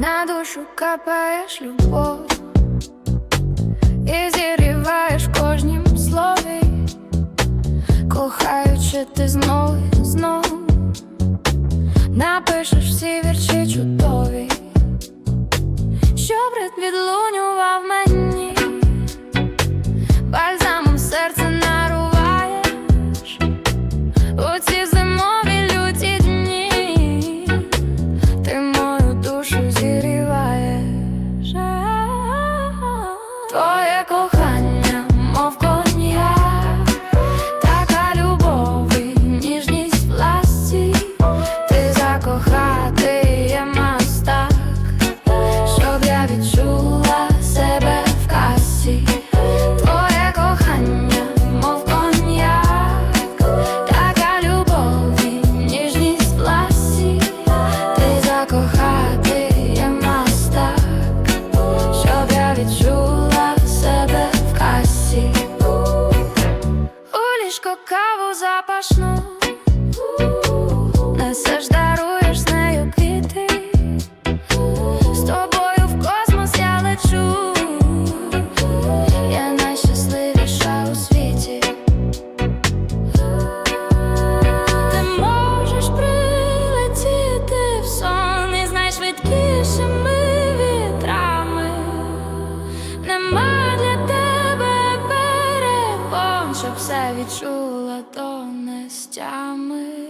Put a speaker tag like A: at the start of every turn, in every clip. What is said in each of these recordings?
A: На душу капаєш любов і зіріваєш в кожнім слові, кохаючи ти знову і знову напишеш всі Твоє кохання, запашну Несеш, з нею квіти. З тобою в космос я лечу. Я найщасливіша у світі. Ти можеш прилетіти в сон із найшвидкішими вітрами. Нема для тебе перепон, щоб все відчула то нестями.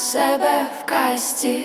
A: Себе в касті.